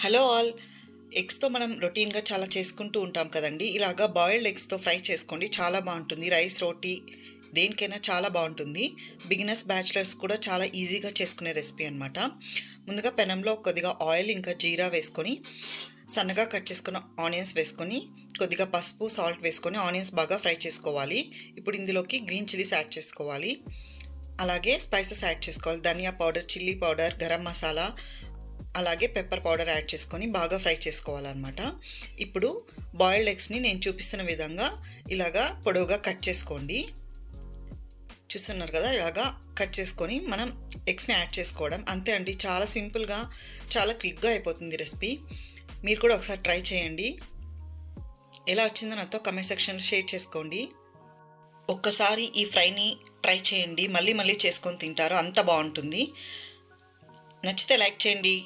Hello all. ఎగ్స్తో మనం రొటీన్గా చాలా చేసుకుంటూ ఉంటాం కదండి. ఇలాగా బాయిల్డ్ ఎగ్స్తో ఫ్రై చేసుకోండి. చాలా బాగుంటుంది. రైస్ రోటీ దేనికైనా చాలా బాగుంటుంది. బిగినర్స్ బ్యాచిలర్స్ కూడా చాలా ఈజీగా చేసుకునే రెసిపీ అనమాట ముందుగా పెనంలో కొద్దిగా ఆయిల్ ఇంకా జీరా వేసుకొని సన్నగా కట్ చేసుకున్న ఆనియన్స్ వేసుకొని కొద్దిగా పసుపు సాల్ట్ వేసుకొని ఆనియన్స్ బాగా ఫ్రై చేసుకోవాలి. ఇప్పుడు ఇందులోకి గ్రీన్ చిల్లీస్ యాడ్ చేసుకోవాలి. అలాగే స్పైసెస్ యాడ్ చేసుకోవాలి. ధనియా powder chilli powder garam masala అలాగే పెప్పర్ పౌడర్ యాడ్ చేసుకొని బాగా ఫ్రై చేసుకోవాలన్నమాట. ఇప్పుడు బాయిల్డ్ ఎగ్స్ని నేను చూపిస్తున్న విధంగా ఇలాగా పొడవుగా కట్ చేసుకోండి. చూస్తున్నారు కదా? ఇలాగా కట్ చేసుకొని మనం ఎగ్స్ని యాడ్ చేసుకోవడం. అంతే అండి చాలా సింపుల్గా చాలా క్విక్గా అయిపోతుంది రెసిపీ మీరు కూడా ఒకసారి ట్రై చేయండి. ఎలా వచ్చిందో నాతో కమెంట్ సెక్షన్లో షేర్ చేసుకోండి. ఒక్కసారి ఈ ఫ్రైని ట్రై చేయండి. మళ్ళీ మళ్ళీ చేసుకొని తింటారు. అంత బాగుంటుంది. నచ్చితే లైక్ చేయండి.